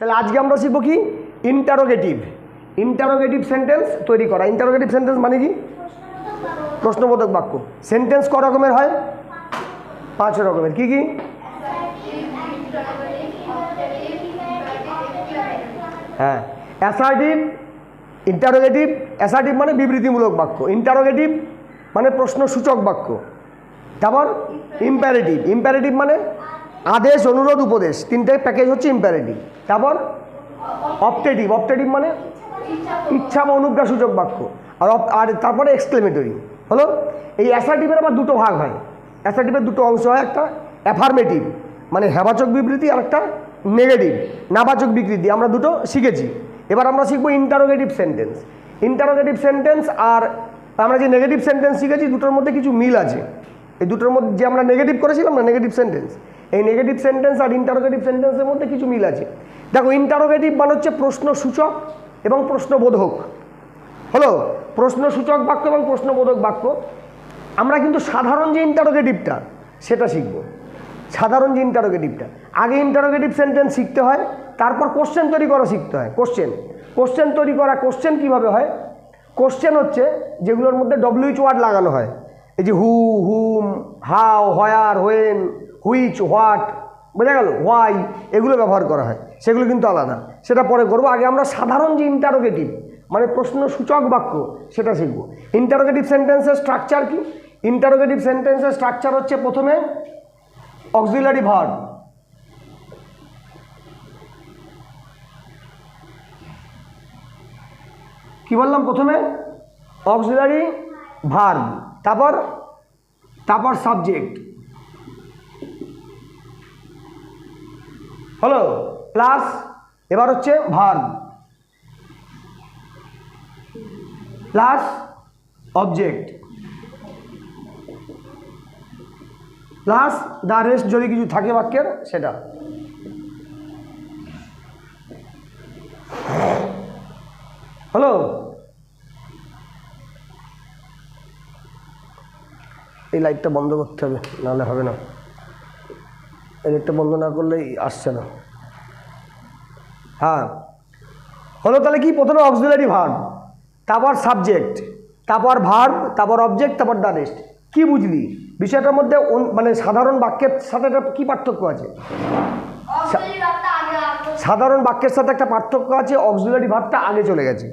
তাহলে আজকে আমরা শিখব কি? ইন্টারোগেটিভ ইন্টারোগেটিভ সেন্টেন্স তৈরি করা। ইন্টারোগেটিভ সেন্টেন্স মানে কি? প্রশ্নবোধক বাক্য। সেন্টেন্স ক রকমের হয়? পাঁচ রকমের। কি কি? হ্যাঁ। অ্যাসার্টিভ ইন্টারোগেটিভ অ্যাসার্টিভ মানে বিবৃতিমূলক বাক্য। ইন্টারোগেটিভ মানে প্রশ্নসূচক বাক্য। তারপর ইম্প্যারেটিভ ইম্প্যারেটিভ মানে আদেশ, অনুরোধ, উপদেশ। তিনটে প্যাকেজ হচ্ছে ইম্প্যারেটিভ তারপর অপটেটিভ অপটেটিভ মানে ইচ্ছা বা অনুজ্ঞাসূচক বাক্য। আর আর তারপরে এক্সক্লেমেটরি হলো? এই অ্যাসার্টিভের আবার দুটো ভাগ হয়। অ্যাসার্টিভের দুটো অংশ হয় একটা অ্যাফার্মেটিভ মানে হ্যাবাচক বিবৃতি, আর একটা নেগেটিভ নাবাচক বিকৃতি। আমরা দুটো শিখেছি। এবার আমরা শিখব ইন্টারোগেটিভ সেন্টেন্স ইন্টারোগেটিভ সেন্টেন্স আর আমরা যে নেগেটিভ সেন্টেন্স শিখেছি, দুটোর মধ্যে কিছু মিল আছে। এই দুটোর মধ্যে যে আমরা নেগেটিভ করেছিলাম না নেগেটিভ সেন্টেন্স এই নেগেটিভ সেন্টেন্স আর ইন্টারোগেটিভ সেন্টেন্সের মধ্যে কিছু মিল আছে। দেখো ইন্টারোগেটিভ মানে হচ্ছে প্রশ্ন সূচক এবং প্রশ্নবোধক। হলো, প্রশ্নসূচক বাক্য এবং প্রশ্নবোধক বাক্য। আমরা কিন্তু সাধারণ যে ইন্টারোগেটিভটা সেটা শিখব। সাধারণ যে ইন্টারোগেটিভটা আগে ইন্টারোগেটিভ সেন্টেন্স শিখতে হয়, তারপর কোশ্চেন তৈরি করা শিখতে হয়। কোশ্চেন কোশ্চেন তৈরি করা কোশ্চেন কীভাবে হয়? কোশ্চেন হচ্ছে যেগুলোর মধ্যে ডব্লিউইচ ওয়ার্ড লাগানো হয়। এই যে who, whom, how, where when which what বোঝা গেল? হোয়াই এগুলো ব্যবহার করা হয়। সেগুলো কিন্তু আলাদা। সেটা পরে করব। আগে আমরা সাধারণ যে ইন্টারোগেটিভ মানে প্রশ্ন সূচক বাক্য, সেটা শিখব। ইন্টারোগেটিভ সেন্টেন্সের স্ট্রাকচার কি? ইন্টারোগেটিভ সেন্টেন্সের স্ট্রাকচার হচ্ছে প্রথমে অক্সিলারি ভার্ব কি বললাম প্রথমে? অক্সিলারি ভার্ব তারপর তারপর সাবজেক্ট হলো প্লাস এবার হচ্ছে verb plus object plus the rest যদি কিছু থাকে বাক্যের, সেটা। হলো? এই লাইটটা বন্ধ করতে হবে, নাহলে হবে না। এই লাইটটা বন্ধ না করলেই আসছে না। হ্যাঁ। হলো তাহলে কি? প্রথমে অক্সিলারি ভার্ব তারপর সাবজেক্ট তারপর ভার্ব তারপর অবজেক্ট তারপর দ্য রেস্ট কি বুঝলি? বিষয়টার মধ্যে মানে সাধারণ বাক্যের সাথে একটা কী পার্থক্য আছে? সাধারণ বাক্যের সাথে একটা পার্থক্য আছে অক্সিলারি ভার্বটা আগে চলে গেছে।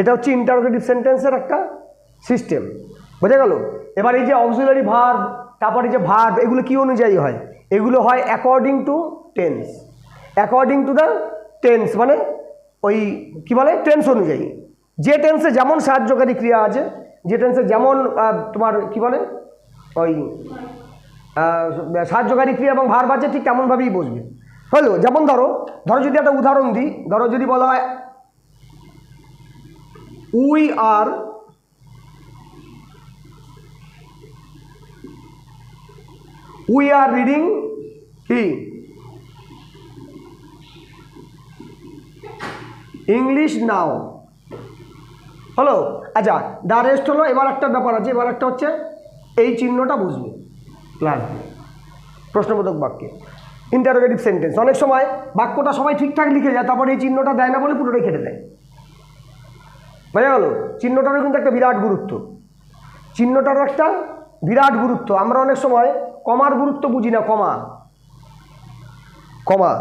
এটা হচ্ছে ইন্টারোগেটিভ সেন্টেন্সের একটা সিস্টেম বোঝা গেল? এবার এই যে অক্সিলারি ভার্ব তারপরে যে ভার্ব এগুলো কি অনুযায়ী হয়? এগুলো হয় according to tense according to the tense মানে ওই কি বলে? টেন্স অনুযায়ী। যে টেন্সে যেমন সাহায্যকারী ক্রিয়া আছে, যে টেন্সে যেমন তোমার কি বলে? ওই সাহায্যকারী ক্রিয়া এবং ভার বাজে ঠিক তেমনভাবেই বসবে। হলো, যেমন ধরো ধরো যদি একটা উদাহরণ দিই, ধরো যদি বলা হয় we are we are reading কি ইংলিশ নাও হলো আচ্ছা দ্য রেস্ট হলো, এবার একটা ব্যাপার আছে, এবার একটা হচ্ছে, এই চিহ্নটা বুঝবে। প্লাস প্রশ্নবোধক বাক্যে। ইন্টারোগেটিভ সেন্টেন্স অনেক সময় বাক্যটা সবাই ঠিকঠাক লিখে যায়, তারপর এই চিহ্নটা দেয় না বলে পুরোটাই খেটে দেয়। বোঝা গেল? চিহ্নটারও কিন্তু একটা বিরাট গুরুত্ব। চিহ্নটারও একটা বিরাট গুরুত্ব। আমরা অনেক সময় কমার গুরুত্ব বুঝি না, কমা। কমা।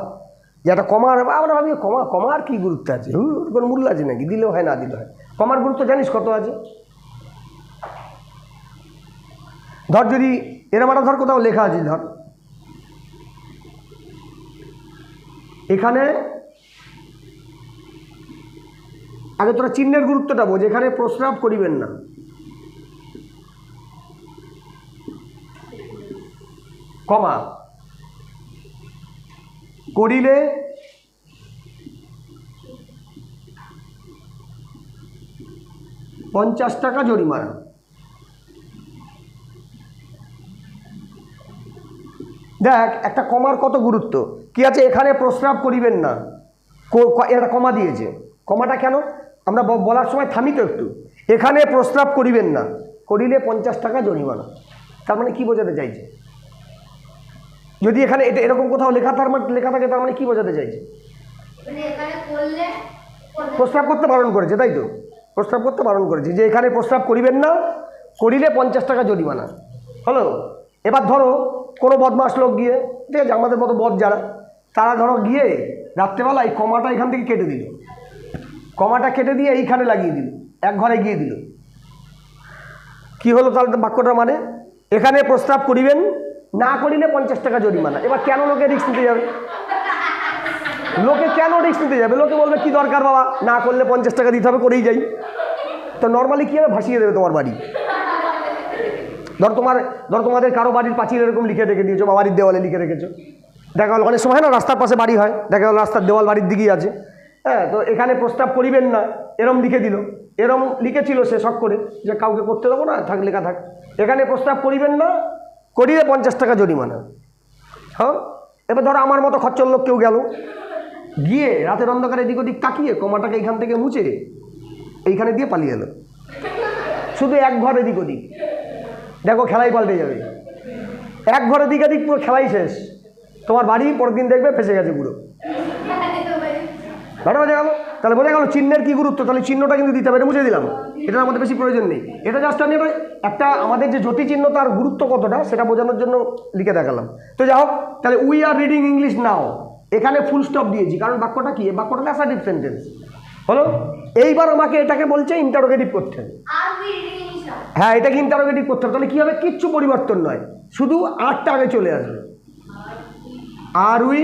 যে একটা কমার, আমরা ভাবি, কমা, কমার কি গুরুত্ব আছে? কোনো মূল্য আছে নাকি? দিলেও হয়, না দিলেও হয়। কমার গুরুত্ব জানিস কত আছে? ধর যদি, এরম একটা ধর কোথাও লেখা আছে, ধর। এখানে, আগে তোরা চিহ্নের গুরুত্বটা বোঝ, এখানে প্রস্রাব করিবেন না। কমা। করিলে পঞ্চাশ টাকা জরিমানা। দেখ, একটা কমার কত গুরুত্ব? কি আছে? এখানে প্রস্রাব করিবেন না। এটা কমা দিয়েছে। কমাটা কেন? আমরা বলার সময় থামি তো একটু। এখানে প্রস্রাব করিবেন না। করিলে পঞ্চাশ টাকা জরিমানা। তার মানে কি বোঝাতে চাইছে? যদি এখানে এটা এরকম কোথাও লেখা তার মানে লেখা থাকে তার মানে কি বোঝাতে চাইছে? মানে প্রস্রাব করতে বারণ করেছে তাই তো? প্রস্রাব করতে বারণ করেছে যে এখানে প্রস্রাব করিবেন না করিলে পঞ্চাশ টাকা জরিমানা। হলো? এবার ধরো কোনো বদমাস লোক গিয়ে ঠিক আছে আমাদের মতো বদ যারা তারা ধরো গিয়ে রাত্রেবেলা এই কমাটা এখান থেকে কেটে দিল। কমাটা কেটে দিয়ে এইখানে লাগিয়ে দিল এক ঘরে গিয়ে দিল। কি হলো তাহলে বাক্যটা মানে? এখানে প্রস্তাব করিবেন না করিলে পঞ্চাশ টাকা জরিমানা। এবার কেন লোকে রিস্ক নিতে যাবে? লোকে কেন রিক্স নিতে যাবে? লোকে বলবে, কি দরকার বাবা? না করলে পঞ্চাশ টাকা দিতে হবে, করেই যাই। তো নর্মালি কী হবে? ভাসিয়ে দেবে তোমার বাড়ি। ধর তোমার, ধর তোমাদের কারও বাড়ির পাঁচিল এরকম লিখে রেখে দিয়েছ বা বাড়ির দেওয়ালে লিখে রেখেছো। দেখা গেলো, অনেক সময় না, রাস্তার পাশে বাড়ি হয়, দেখা গেলো রাস্তার দেওয়াল বাড়ির দিকেই আছে। হ্যাঁ তো এখানে প্রস্তাব করিবেন না, এরম লিখে দিল। এরম লিখেছিল সে শখ করে, যে কাউকে করতে দেবো না থাক লেখা থাক। এখানে প্রস্তাব করিবেন না করিয়ে পঞ্চাশ টাকা জরিমানা। হ্যাঁ? এবার ধরো আমার মতো খচ্চর লোক কেউ গেল। গিয়ে রাতের অন্ধকারে এদিক ওদিক তাকিয়ে কমাটাকে এইখান থেকে মুছে এইখানে দিয়ে পালিয়ে এলো। শুধু এক ঘর এদিক ওদিক। দেখো খেলাই পাল্টে যাবে। এক ঘরের দিক এদিক পুরো খেলাই শেষ। তোমার বাড়ি পরের দিন দেখবে ফেসে গেছে পুরো। ব্যাটা বোঝা গেল। তাহলে বোঝা গেল চিহ্নের কি গুরুত্ব? তাহলে চিহ্নটা কিন্তু দিতে হবে এটা মুছে দিলাম। এটার আমাদের বেশি প্রয়োজন নেই। এটা জাস্ট আমি একটা আমাদের যে জ্যোতি চিহ্ন তার গুরুত্ব কতটা সেটা বোঝানোর জন্য লিখে দেখালাম। তো যা হোক তাহলে we are reading English now এখানে ফুল স্টপ দিয়েছি কারণ বাক্যটা কি? এই বাক্যটা অ্যাসার্টিভ সেন্টেন্স হলো? এইবার আমাকে এটাকে বলছে ইন্টারোগেটিভ করতে। হ্যাঁ এটাকে ইন্টারোগেটিভ করতে হবে। তাহলে কী হবে? কিচ্ছু পরিবর্তন নয়। শুধু আটটা আগে চলে আসবে। Are we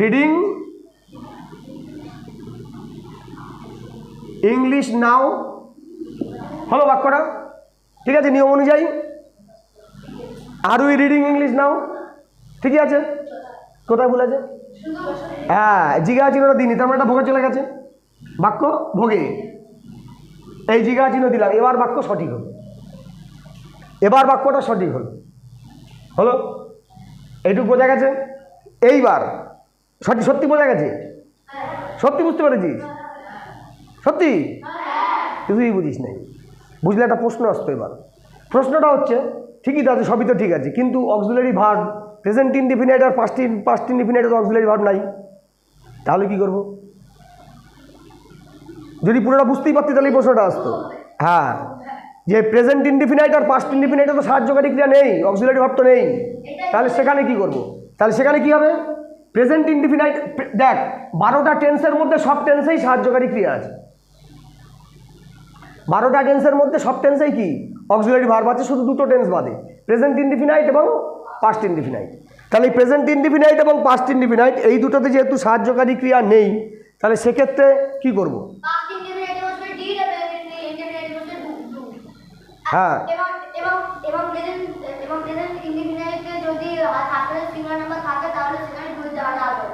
reading English now হলো বাক্যটা? ঠিক আছে, নিয়ম অনুযায়ী? Are we reading English now ঠিকই আছে? কোথায় ভুল আছে? হ্যাঁ জিগা চিহ্নটা দিনই তার মানে একটা ভোগে চলে গেছে। বাক্য ভোগে। এই জিগা চিহ্ন দিলাম, এবার বাক্য সঠিক হলো। এবার বাক্যটা সঠিক হলো। হলো? এইটুকু বোঝা গেছে? এইবার। সত্যি সত্যি বোঝা গেছে? সত্যি বুঝতে পেরেছিস? সত্যি? কিছুই বুঝিস নাই। বুঝলে একটা প্রশ্ন আসতো এবার। প্রশ্নটা হচ্ছে, ঠিকই তো আছে, সবই তো ঠিক আছে, কিন্তু auxiliary verb present indefinite R past in past indefinite auxiliary verb নাই। তাহলে কি করব? যদি পুরোটা বুঝতেই পারতি তাহলে এই প্রশ্নটা আসতো। হ্যাঁ যে প্রেজেন্ট ইনডিফিনাইট আর পাস্ট ইনডিফিনাইটে তো সাহায্যকারী ক্রিয়া নেই অক্সিলারি ভার্ব তো নেই। তাহলে সেখানে কি করব? তাহলে সেখানে কি হবে? প্রেজেন্ট ইনডিফিনাইট দেখ, বারোটা টেন্সের মধ্যে সব টেন্সেই সাহায্যকারী ক্রিয়া আছে। বারোটা টেন্সের মধ্যে সব টেন্সেই কি? অক্সিলারি ভার্ব আছে শুধু দুটো টেন্স বাদে। প্রেজেন্ট ইনডিফিনাইট এবং পাস্ট ইনডিফিনাইট তাহলে এই প্রেজেন্ট ইনডিফিনাইট এবং পাস্ট ইনডিফিনাইট এই দুটোতে যেহেতু সাহায্যকারী ক্রিয়া নেই তাহলে সেক্ষেত্রে কি করব? হ্যাঁ। এবং প্রেজেন্ট যদি থাকে তাহলে সেখানে ডু দেওয়া যাবে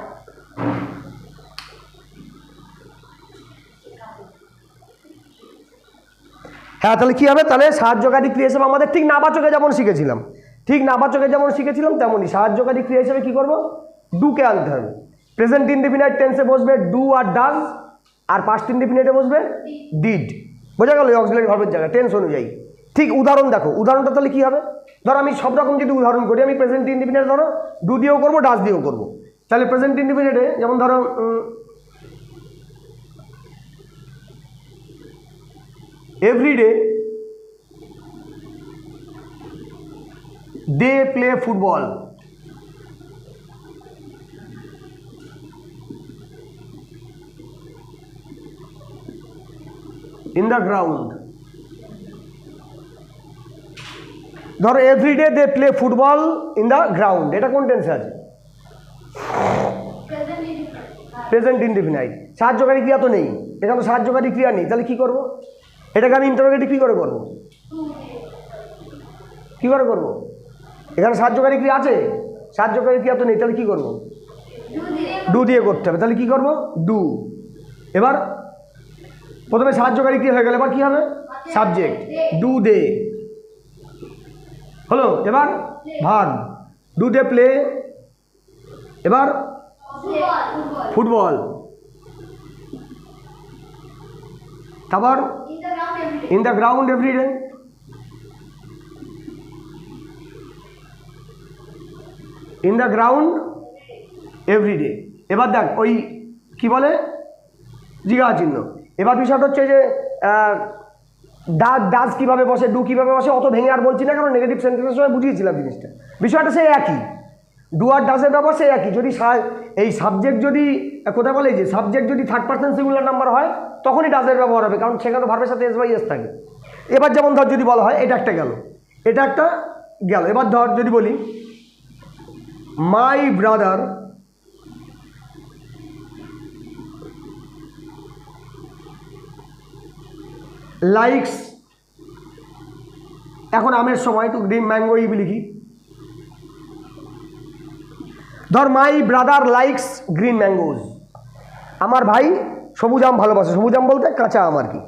হ্যাঁ তাহলে কী হবে? তাহলে সাহায্যকারী ক্রিয়া হিসেবে আমাদের ঠিক নাবাচকে যেমন শিখেছিলাম, ঠিক নাবাচকে যেমন শিখেছিলাম, তেমনই সাহায্যকারী ক্রিয়া হিসেবে কী করব? ডুকে আনতে হবে। প্রেজেন্ট ইনডিফিনাইট টেন্সে বসবে ডু আর ডাজ আর পাস্ট ইনডিফিনাইটে বসবে ডিড বোঝা গেল অক্সিলারি ভার্বের জায়গায় টেন্স অনুযায়ী। ঠিক উদাহরণ দেখো, উদাহরণটা তাহলে কী হবে? ধরো আমি সব রকম যদি উদাহরণ করি, আমি প্রেজেন্ট ইনডিফিনাইট ধরো ডু দিয়েও করব ডাজ দিয়েও করব। তাহলে প্রেজেন্ট ইনডিফিনাইটে যেমন ধরো every day they play football. In the ground. ধরো every day they play football in the ground এটা কোন টেন্সে আছে? প্রেজেন্ট ইনডিফিনাইট সাহায্যকারী ক্রিয়া তো নেই। এখানে সাহায্যকারী ক্রিয়া নেই। তাহলে কী করব? এটাকে আমি ইন্টারোগেটিভ কী করে করব? কী করে করব? এখানে সাহায্যকারী ক্রিয়া আছে? সাহায্যকারী ক্রিয়া তো নেই? তাহলে কী করব? ডু দিয়ে করতে হবে। তাহলে কী করব? ডু এবার প্রথমে সাহায্যকারী ক্রিয়া হয়ে গেলে? এবার কী হবে? সাবজেক্ট ডু দে হলো? এবার ভার্ব ডু দে প্লে এবার ফুটবল। তারপর in the ground in the ground every day? In the ground every day এবার দেখ, ওই কি বলে? জিজ্ঞাসা চিহ্ন। এবার বিষয়টা হচ্ছে যে ডাজ ডাজ কীভাবে বসে, ডু কীভাবে বসে, অত ভেঙে আর বলছি না কারণ নেগেটিভ সেন্টেন্সের সময় বুঝিয়েছিলাম জিনিসটা। বিষয়টা সেই একই। ডু আর ডাজের ব্যবহার সেই একই। যদি এই সাবজেক্ট যদি, কোথায় বলে যে সাবজেক্ট যদি থার্ড পার্সেন্ট সিঙ্গুলার নাম্বার হয়, তখনই ডাজের ব্যবহার হবে, কারণ সেখানে ভার্বের সাথে এস বাই এস থাকে। এবার যেমন ধর যদি বলা হয়, এটা একটা গেল। এটা একটা গেল। এবার ধর যদি বলি মাই ব্রাদার লাইকস এখন আমের সময়, একটু গ্রিন ম্যাঙ্গো ইবি লিখি। ধর my brother likes green mangoes আমার ভাই সবুজ আম ভালোবাসে। সবুজ আম বলতে কাঁচা আম আর কি।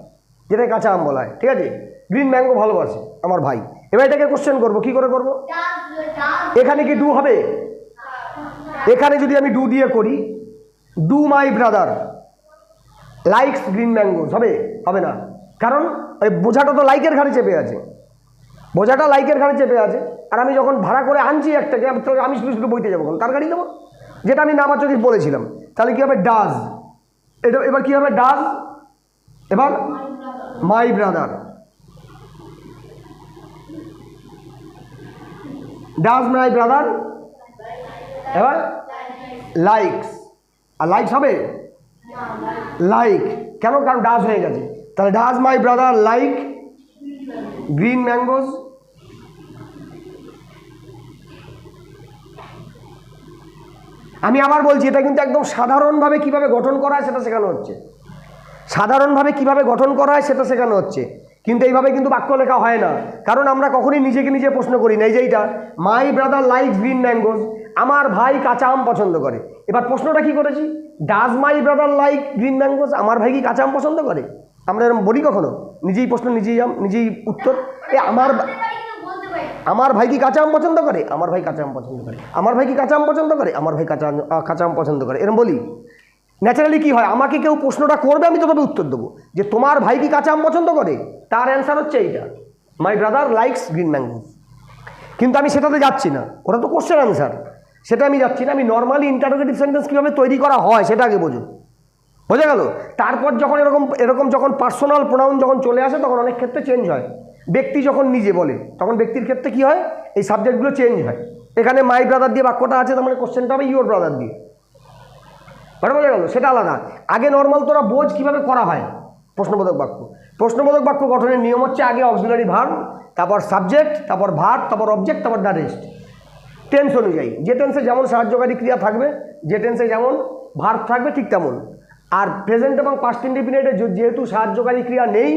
যেটা কাঁচা আম বলা হয়। ঠিক আছে? গ্রিন ম্যাঙ্গো ভালোবাসে আমার ভাই। এবার এটাকে কোশ্চেন করব। কি করে করব? এখানে কি ডু হবে? এখানে যদি আমি ডু দিয়ে করি do my brother likes green mangoes হবে? হবে না। কারণ ওই বোঝাটা তো লাইকের ঘাড়ে চেপে আছে। বোঝাটা লাইকের ঘাড়ে চেপে আছে। আর আমি যখন ভাড়া করে আনছি একটাকে আমি শুধু শুধু বইতে যাব? তার গাড়ি দেবো যেটা আমি নামার চোখে বলেছিলাম। তাহলে কী হবে? ডাজ। এটা এবার কী হবে? ডাজ? এবার my brother. Does my brother. এবার লাইকস। আর লাইকস হবে? লাইক। কেন? কারণ ডাজ হয়ে গেছে। তাহলে does my brother, like, green mangoes আমি আবার বলছি, এটা কিন্তু একদম সাধারণভাবে কীভাবে গঠন করা হয় সেটা শেখানো হচ্ছে। সাধারণভাবে কীভাবে গঠন করা হয় সেটা শেখানো হচ্ছে। কিন্তু এইভাবে কিন্তু বাক্য লেখা হয় না। কারণ আমরা কখনই নিজেকে নিজে প্রশ্ন করি না। এই যে এইটা my brother like green mangoes আমার ভাই কাঁচা আম পছন্দ করে। এবার প্রশ্নটা কি করেছি? Does my brother like green mangoes আমার ভাই কি কাঁচা আম পছন্দ করে? আমরা এরকম বলি কখনো? নিজেই প্রশ্ন, নিজেই নিজেই উত্তর। এ আমার বা- বলতে পারি কিন্তু বলতে পারি আমার ভাই কি কাঁচা আম পছন্দ করে? আমার ভাই কাঁচা আম পছন্দ করে। আমার ভাই কি কাঁচা আম পছন্দ করে? আমার ভাই কাঁচা কাঁচা আম পছন্দ করে। এরকম বলি ন্যাচারালি কি হয়? আমাকে কেউ প্রশ্নটা করবে, আমি তবে উত্তর দেবো। যে তোমার ভাই কি কাঁচা আম পছন্দ করে? তার অ্যান্সার হচ্ছে এইটা। My brother likes green mango কিন্তু আমি সেটাতে যাচ্ছি না। ওটা তো কোশ্চেন অ্যান্সার সেটা আমি যাচ্ছি না। আমি নর্মালি ইন্টারোগেটিভ সেন্টেন্স কীভাবে তৈরি করা হয়, সেটা আগে বোঝো। বোঝা গেল? তারপর যখন এরকম এরকম যখন পার্সোনাল প্রোনাউন যখন চলে আসে, তখন অনেক ক্ষেত্রে চেঞ্জ হয়। ব্যক্তি যখন নিজে বলে, তখন ব্যক্তির ক্ষেত্রে কি হয়? এই সাবজেক্টগুলো চেঞ্জ হয়। এখানে মাই ব্রাদার দিয়ে বাক্যটা আছে, তার মানে কোশ্চেনটা হবে ইউর ব্রাদার দিয়ে। মানে বোঝা গেল? সেটা আলাদা। আগে নর্মাল তোরা বোঝ কীভাবে করা হয়, প্রশ্নবোধক বাক্য। প্রশ্নবোধক বাক্য গঠনের নিয়ম হচ্ছে আগে অক্সিলারি ভার্ব তারপর সাবজেক্ট তারপর ভার্ব তারপর অবজেক্ট তারপর দ্য রেস্ট টেন্স অনুযায়ী। যে টেন্সে যেমন সাহায্যকারী ক্রিয়া থাকবে, যে টেন্সে যেমন ভার্ব থাকবে, ঠিক তেমন। আর প্রেজেন্ট এবং পাস্ট ইন্ডিফিনিটে যেহেতু সাহায্যকারী ক্রিয়া নেই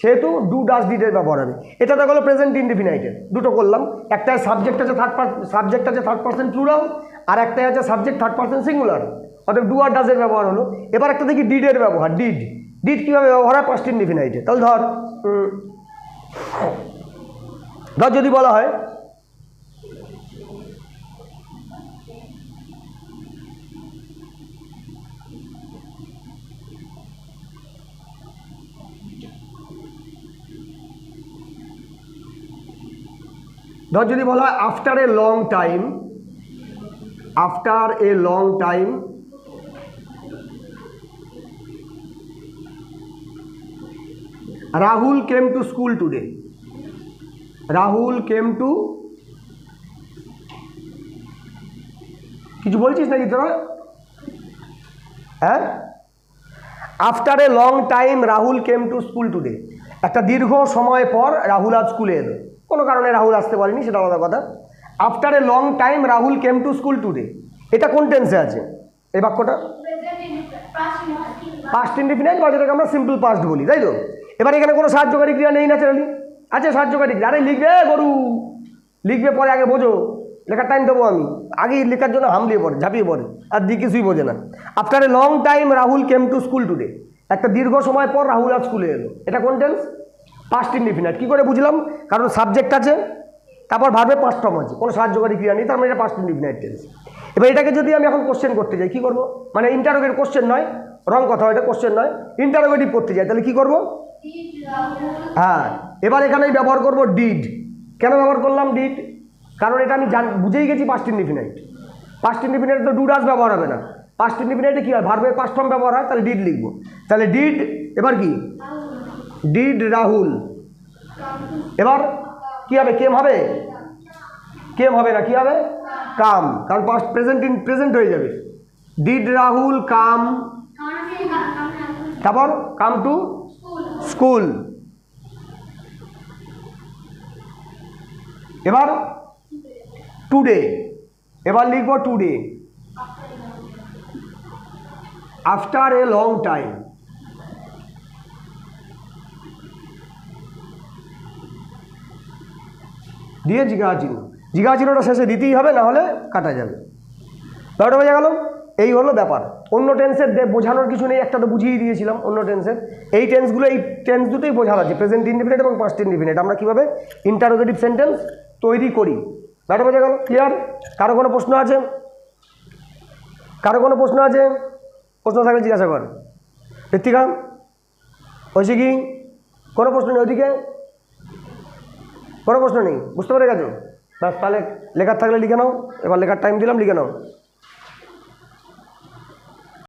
সেহেতু ডু ডাস ডিডের ব্যবহার হবে এটা তো গেলো প্রেজেন্ট ইন্ডিফিনাইটের দুটো করলাম। একটা সাবজেক্ট আছে থার্ড সাবজেক্ট আছে থার্ড পার্সেন্ট প্লুরাল আর একটাই আছে সাবজেক্ট থার্ড পার্সেন্ট সিঙ্গুলার অর্থাৎ ডু আর ডাসের ব্যবহার হলো। এবার একটা দেখি ডিডের ব্যবহার ডিড ডিড কীভাবে ব্যবহার হয়? পাস্ট ইন্ডিফিনাইটে তাহলে ধর ধর যদি বলা হয় ধর যদি বলা হয় after a long time after a long time Rahul came to school today Rahul came to কিছু বলছিস নাকি তোরা? হ্যাঁ? After a long time Rahul came to school today একটা দীর্ঘ সময় পর রাহুল আজ স্কুলে এলো। কোনো কারণে রাহুল আসতে পারেনি, সেটা আলাদা কথা। After a long time Rahul came to school today এটা কোন টেন্সে আছে? এই বাক্যটা? পাস্ট ইন্ডিফিনাইট বা যেটাকে আমরা সিম্পল পাস্ট বলি, তাই তো? এবার এখানে কোনো সাহায্যকারী ক্রিয়া নেই ন্যাচারালি আছে সাহায্যকারী ক্রিয়া। আরে লিখবে গরু! লিখবে, পরে আগে বোঝো। লেখার টাইম দেবো আমি। আগেই লেখার জন্য হামলিয়ে পড়ে, ঝাঁপিয়ে পড়ে। আর দি কিছুই বোঝে না। After a long time Rahul came to school today একটা দীর্ঘ সময় পর রাহুল আজ স্কুলে এলো। এটা কোন টেন্স পাস্ট ইন্ডিফিনাইট কী করে বুঝলাম? কারণ সাবজেক্ট আছে, তারপর ভাবে পাস্ট ফর্ম আছে। কোনো সাহায্যকারী ক্রিয়া নেই, তার মানে এটা পাস্ট ইন্ডিফিনাইট টেন্স এবার এটাকে যদি আমি এখন কোশ্চেন করতে যাই, কী করব? মানে ইন্টারোগেট কোশ্চেন নয় রং কথা, এটা কোশ্চেন নয় ইন্টারোগেটিভ করতে যাই, তাহলে কী করব? হ্যাঁ এবার এখানেই ব্যবহার করব ডিড কেন ব্যবহার করলাম ডিড কারণ এটা আমি জান বুঝেই গেছি পাস্ট ইন্ডিফিনাইট পাস্ট ইন্ডিফিনিটে তো ডু ডাস ব্যবহার হবে না। পাস্ট ইন্ডিফিনিটে কী হয়? ভার্বের পাস্ট ফর্ম ব্যবহার হয়, তাহলে ডিড লিখব। তাহলে ডিড এবার কি? ডিড রাহুল এবার কি হবে? কেম হবে? কেম হবে না, কি হবে? কাম কারণ পাস্ট প্রেজেন্ট ইন প্রেজেন্ট হয়ে যাবে। ডিড রাহুল কাম তারপর কাম টু স্কুল এবার টুডে এবার লিখব today after a long time দিয়ে জিজ্ঞাসা চিহ্ন জিজ্ঞাসা চিহ্নটা শেষে দিতেই হবে, না হলে কাটা যাবে। ব্যাপারটা বোঝা গেল, এই হলো ব্যাপার। অন্য টেন্সের বোঝানোর কিছু নেই, একটা তো বুঝিয়ে দিয়েছিলাম অন্য টেন্সের এই টেন্সগুলো এই টেন্স দুটোই বোঝানো আছে প্রেজেন্ট ইন্ডিফিনিট এবং পাস্ট ইন্ডিফিনিট আমরা কীভাবে ইন্টারোগেটিভ সেন্টেন্স তৈরি করি? ব্যাপারটা বোঝা গেল ক্লিয়ার কারও কোনো প্রশ্ন আছে? কারও কোনো প্রশ্ন আছে? প্রশ্ন থাকলে জিজ্ঞাসা কর। ঋত্বিকা হয়েছে কি কোনো প্রশ্ন নেই ওইদিকে কোনো প্রশ্ন নেই। বুঝতে পেরে গেছো? ব্যাস, তাহলে লেখার থাকলে লিখে নাও, এবার লেখার টাইম দিলাম, লিখে নাও।